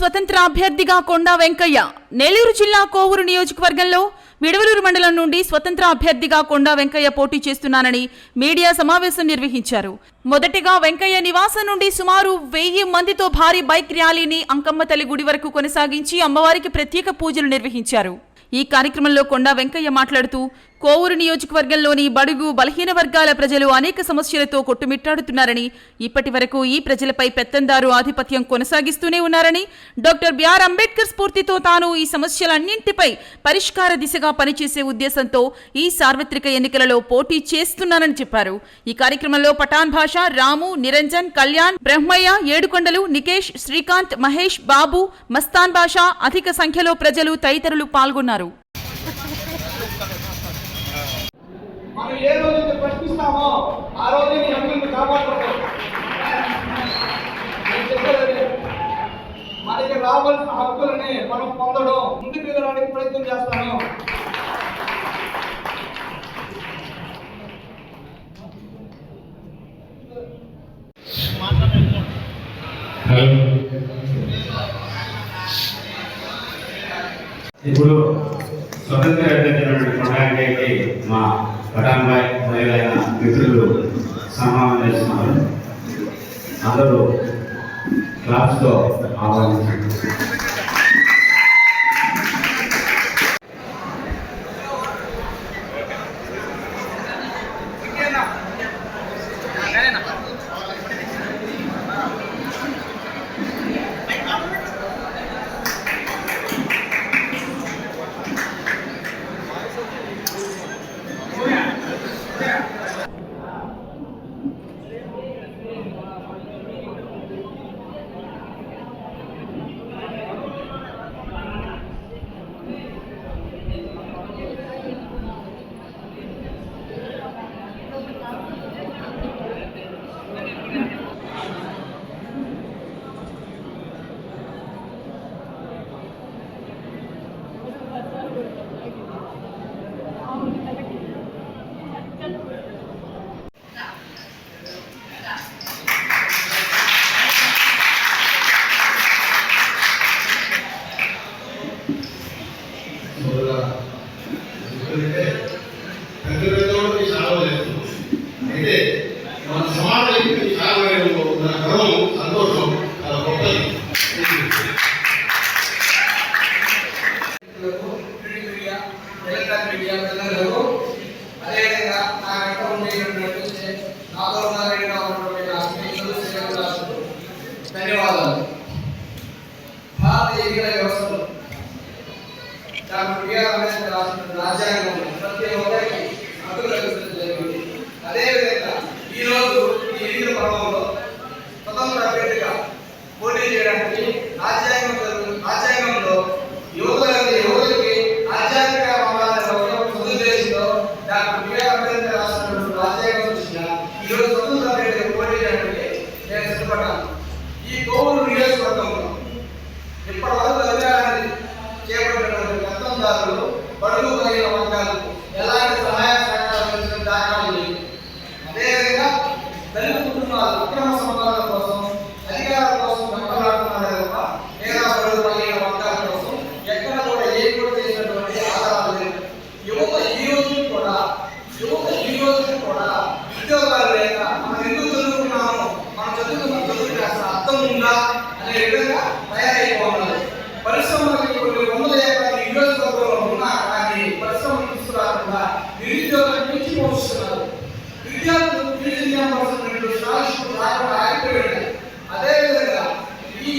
స్వతంత్ర అభ్యర్థిగా కొండా వెంకయ్య. నెల్లూరు జిల్లా కోవూరు నియోజకవర్గంలో విడవలూరు మండలం నుండి స్వతంత్ర అభ్యర్థిగా కొండా వెంకయ్య పోటీ చేస్తున్నానని మీడియా సమావేశం నిర్వహించారు. మొదటిగా వెంకయ్య నివాసం నుండి సుమారు వెయ్యి మందితో భారీ బైక్ ర్యాలీని అంకమ్మ తల్లి గుడి వరకు కొనసాగించి అమ్మవారికి ప్రత్యేక పూజలు నిర్వహించారు. ఈ కార్యక్రమంలో కొండా వెంకయ్య మాట్లాడుతూ కోవూరు నియోజకవర్గంలోని బడుగు బలహీన వర్గాల ప్రజలు అనేక సమస్యలతో కొట్టుమిట్టాడుతున్నారని ఇప్పటి వరకు ఈ ప్రజలపై పెత్తందారు ఆధిపత్యం కొనసాగిస్తూనే ఉన్నారని డాక్టర్ బిఆర్ అంబేద్కర్ స్ఫూర్తితో తాను ఈ సమస్యలన్నింటిపై పరిష్కార దిశగా పనిచేసే ఉద్దేశంతో ఈ సార్వత్రిక ఎన్నికలలో పోటీ చేస్తున్నానని చెప్పారు. ఈ కార్యక్రమంలో పఠాన్ భాష రాము నిరంజన్ కళ్యాణ్ బ్రహ్మయ్య ఏడుకొండలు నికేష్ శ్రీకాంత్ మహేష్ బాబు మస్తాన్ భాష అధిక సంఖ్యలో ప్రజలు తదితరులు పాల్గొన్నారు. మనం ఏ రోజైతే ప్రశ్నిస్తామో ఆ రోజే నీ హక్కులను కాపాడుకుంటాం నేను చెప్పేది అదే. మనకి రావాల్సిన హక్కులని మనం పొందడం ముందుకు వెళ్ళడానికి ప్రయత్నం చేస్తాను. ఇప్పుడు స్వతంత్ర అభ్యర్థులైన కొనడానికి మా పటాన్బాయ్ మొదలైన మిత్రులు సమానం చేస్తున్నారు. అందరూ క్లాస్లో ఆహ్వానించారు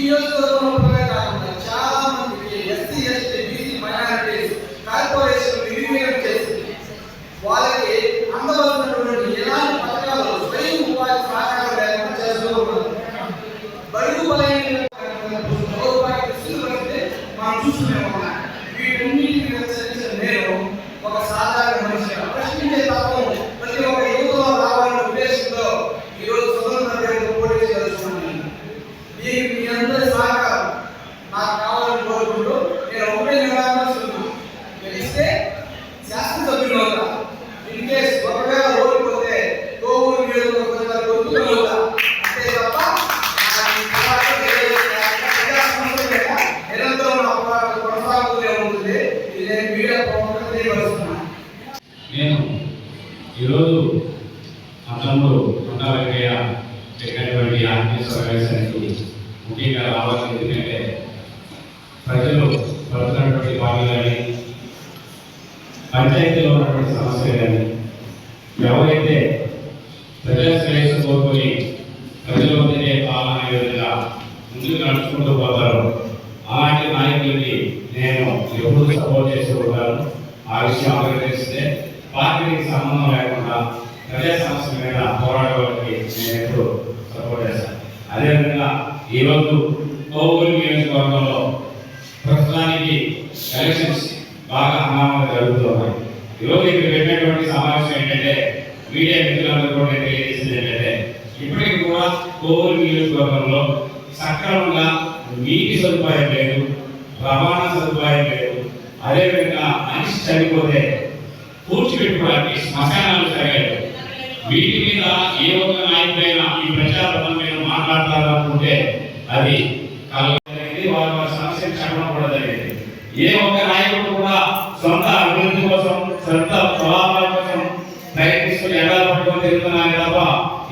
ఈ నియోజకవర్గంలోనే కాకుండా చాలా మందికి SC ST BC minorities corporation నిర్వీర్యం చేసింది వాళ్ళకి అందవలసినటువంటి ఎలాంటి పథకాలు స్వయం ఉపాధి సహకారం లేకుండా చేస్తూ ఉన్నారు బడుగు బలైన దౌర్భాగ్య దుస్తులు పడితే మనం చూస్తూనే ఉన్నాం వీటన్నిటిని హెచ్చరించిన నేను ఒక సాధారణ మనిషిగా ప్రశ్నించే తత్వం ప్రతి ఒక్క యువతలో రావాలనే ఉద్దేశంతో ఈరోజు స్వతంత్ర అభ్యర్థిగా పోటీ చేస్తున్నాను దీనికి మీ అందరి సహకారం కావాలి ఎందుకంటే ప్రజలు పడుతున్నటువంటి బాధలు కానీ పంచాయతీలో ఉన్నటువంటి సమస్య కానీ ఎవరైతే ప్రజా శ్రేయస్సు కోరుకొని ప్రజలు వద్దనే పాలన అనే విధంగా ముందుకు నడుచుకుంటూ పోతారు అలాంటి నాయకులకి నేను ఎప్పుడు సపోర్ట్ చేస్తూ ఉంటాను. ఆ విషయం అందరికీ పార్టీకి సంబంధం లేకుండా ప్రజా సమస్య మీద పోరాడడానికి నేను ఎప్పుడు సపోర్ట్ చేస్తాను. అదేవిధంగా ఈరోజు కోవూరు నియోజకవర్గంలో ప్రస్తుతానికి ఎలక్షన్స్ బాగా హంగామాగా జరుగుతున్నాయి. ఈరోజు ఇక్కడ పెట్టినటువంటి సమావేశం ఏంటంటే మీడియా మిత్రులందరూ కూడా తెలియజేసింది ఏంటంటే ఇప్పటికి కూడా కోవూరు నియోజకవర్గంలో సక్రమంగా నీటి సదుపాయం లేదు రవాణా సదుపాయం లేదు. అదేవిధంగా మనిషి చనిపోతే పూడ్చిపెట్టుకోవడానికి శ్మశానాలు సరిగారు వీటి మీద ఏ ఒక్క నాయకుడైనా ఈ ప్రచారం మీద మాట్లాడాలనుకుంటే అది కలగలేదు వారి వారి సమస్యను చెప్పడం కూడా జరిగింది. ఏ ఒక్క నాయకుడు కూడా సొంత అభివృద్ధి కోసం శ్రద్ధ స్వలాభాల కోసం ప్రయత్నిస్తూ ఎడాలు పట్టుకొని తిరుగుతున్నాను తప్ప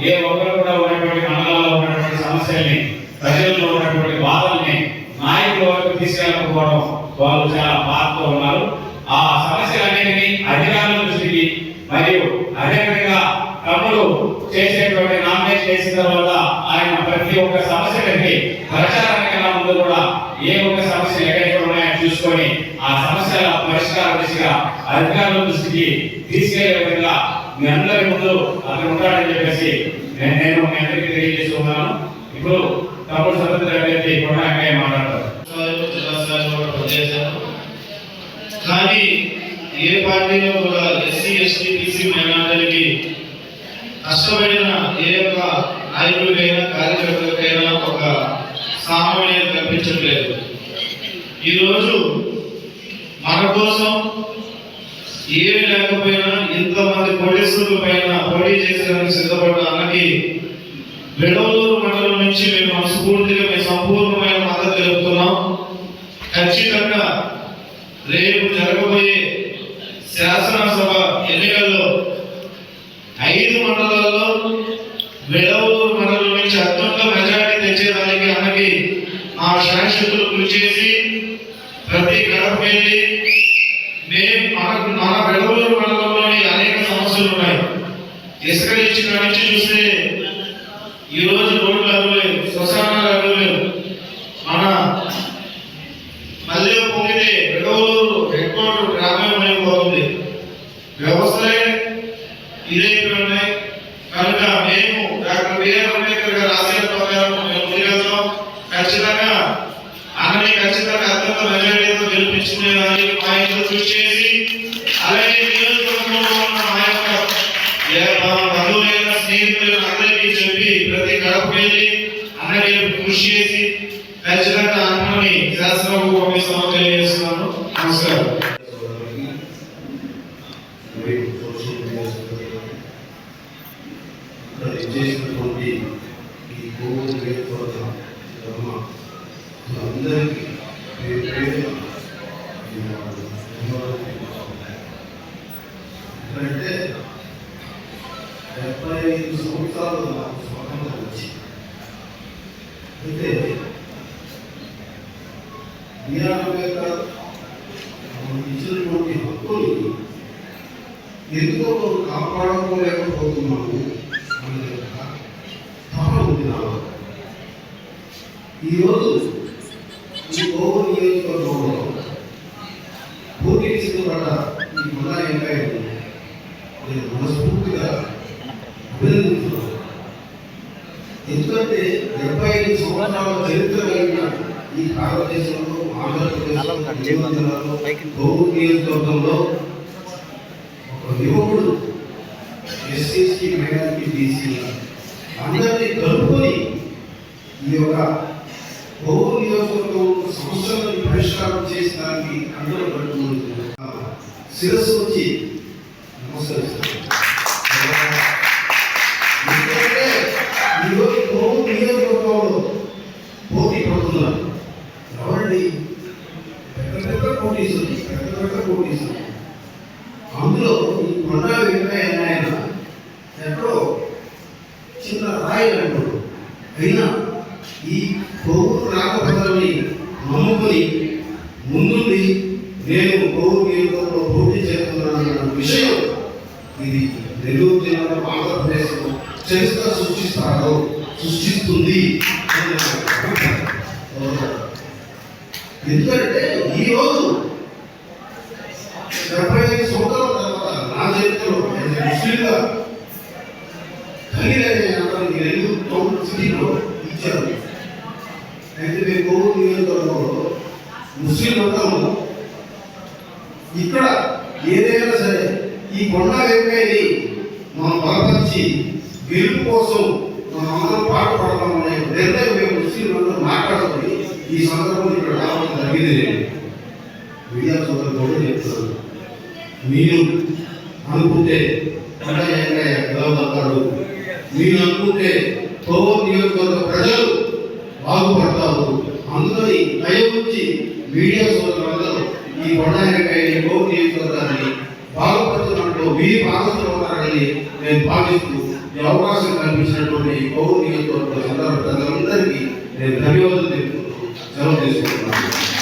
ఏ ఒక్కరు కూడా ఉన్నటువంటి మండలాల్లో ఉన్నటువంటి సమస్యల్ని ప్రజల్లో ఉన్నటువంటి బాధల్ని నాయకుల వరకు తీసుకెళ్ళకపోవడం వాళ్ళు చాలా బాధతో ఉన్నారు. ఆ సమస్యలన్నింటినీ అధికారుల దృష్టికి మరియు అదేవిధంగా తమ్ముడు చేసేటువంటి నామినేషన్ చేసిన తర్వాత ఆయన ప్రతి ఒక్క సమస్య సమస్యలకి ప్రచారానికన్నా ముందు కూడా ఏ ఒక్క సమస్య ఎక్కడెక్కడ ఉన్నాయో చూసుకొని ఆ సమస్యల పరిష్కార దిశగా అధికారుల దృష్టికి తీసుకెళ్ళే విధంగా మీ అందరి ముందు అతను ఉంటాడని చెప్పేసి నేను మీ అందరికీ తెలియజేస్తున్నాను ఇప్పుడు తమ్ముడు స్వతంత్ర అభ్యర్థి కొనసాగే మాట్లాడతారు. కానీ ఏ పార్టీలో కూడా ఎస్సీ ఎస్టీ బీసీ మైనార్టీలకి కష్టమైన ఏ ఒక్క నాయకులకైనా కార్యకర్తలకైనా ఒక సామాన్యం కనిపించట్లేదు ఈరోజు మన కోసం ఏమి లేకపోయినా ఇంతమంది పోలీసుల పైన పోటీ చేసేందుకు సిద్ధపడ్డ అన్నకి విడవలూరు మండలం నుంచి మేము మనస్ఫూర్తిగా మేము సంపూర్ణమైన మద్దతు తెలుపుతున్నాం. ఖచ్చితంగా రేపు జరగబోయే శాసనసభ ఎన్నికల్లో ఐదు మండలాల్లో విడవలూరు మండలం నుంచి అత్యంత మెజారిటీ తెచ్చేదానికి అన్నకి మా శాశ్వతులు కృషి చేసి ప్రతి గడప వెళ్ళి మేము మన మన విడవలూరు మండలంలోని అనేక సమస్యలు ఉన్నాయి ఇసుక నుంచి నుంచి చూస్తే ఈ రోజు రోడ్లు అవ్వలేవు శ్మశానాలు అవ్వలేవు మన మళ్ళీ పొంగితే విడవలూరు హెడ్ క్వార్టర్ గ్రామం అయిపోతుంది వ్యవస్థలే ఇదైపోయి ఉన్నాయి కనుక మేము డాక్టర్ బిఆర్ అంబేద్కర్ గారు రాసిన ప్రకారం మేము ముందుకెళ్తాం ఖచ్చితంగా అన్నని ఖచ్చితంగా అత్యంత మెజారిటీతో గెలిపించుకునేదానికి మా ఇంట్లో కృషి చేసి అలాగే నియోజకవర్గంలో ఉన్న మా యొక్క ఏ మా బంధువులైన స్నేహితులైన అందరికీ చెప్పి ప్రతి గడప వెళ్ళి అన్నకి కృషి చేసి ఖచ్చితంగా అన్నని శాసనసభకు పంపిస్తామని తెలియజేస్తున్నాను నమస్కారం ఇక్కడ చేసినటువంటి ఈ కోవిడ్ నియోజకవర్గ ధర్మ అందరికీ పేరు పేరున ధన్యవాదాలు. ధన్యవాదాలు తెలుపుతున్నాను. ఎందుకంటే డెబ్బై ఐదు సంవత్సరాలు నాకు స్వాతంత్రం వచ్చి అయితే బిఆర్ అంబేద్కర్ మనకు ఇచ్చినటువంటి హక్కులు ఎందుకో కాపాడుకోలేకపోతున్నాము అనే ఒక తపన ఉంది నాలో. ఈరోజు ఈ కోవూరు నియోజకవర్గంలో పోటీ సిద్ధపడ్డ ఈ మళ్ళా వెంకయ్యను నేను మనస్ఫూర్తిగా అభినందిస్తున్నాను ఎందుకంటే డెబ్బై ఐదు సంవత్సరాల చరిత్ర కలిగిన ఈ భారతదేశంలో ఆంధ్రప్రదేశ్లో జిల్లాలో కోవూరు నియోజకవర్గంలో యువకుడు ఎస్సీసీ మైనారిటీ బీసీ అందరినీ కలుపుకొని ఈ యొక్క బహు నియోజకవర్గం సమస్యలను పరిష్కారం చేసడానికి అందరూ పట్టుకుంటున్నారు శిరస్సు వచ్చి నమస్కరిస్తాను. ఈ పౌరు నాగభద్రని నమ్ముకుని ముందుండి నేను పౌరులో పోటీ చేస్తున్నాను విషయం ఇది నెల్లూరు జిల్లాలో ఆంధ్రప్రదేశ్ చరిత్ర సృష్టిస్తారో సృష్టిస్తుంది ఎందుకంటే ఈరోజు డెబ్బై ఐదు సంవత్సరాల తర్వాత నా జీవితంలో ముస్లింగా కలిగిన నేను సిటీలో ఇచ్చారు అయితే మీ కోవూరు నియోజకవర్గంలో ముస్లిం అంటాము ఇక్కడ ఏదైనా సరే ఈ కొండ వెంకయ్యని మనం బలపరిచి గెలుపు కోసం మనం అందరం పాటు పాట అనే నిర్ణయం మేము ముస్లిం అందరూ మాట్లాడుకొని ఈ సందర్భంలో ఇక్కడ రావడం జరిగింది నేను మీడియా సోదరులు కూడా చెప్తారు మీరు అనుకుంటే కొండ వెంకయ్య గెలవగలుగుతాడు మీరు అనుకుంటే బాగుపడతారు. అందుకని దయ మీడియా సోదరులందరూ ఈ కొండారెడ్డి గోపు నియోజకవర్గాన్ని బాగుపడుతున్నట్లు మీ భాగంలో ఉన్నారని నేను భావిస్తూ ఈ అవకాశం కల్పించినటువంటి గౌరవ నియోజకవర్గ సందర్భ ప్రజలందరికీ నేను ధన్యవాదాలు తెలుపుతూ సెలవు తీసుకుంటున్నాను.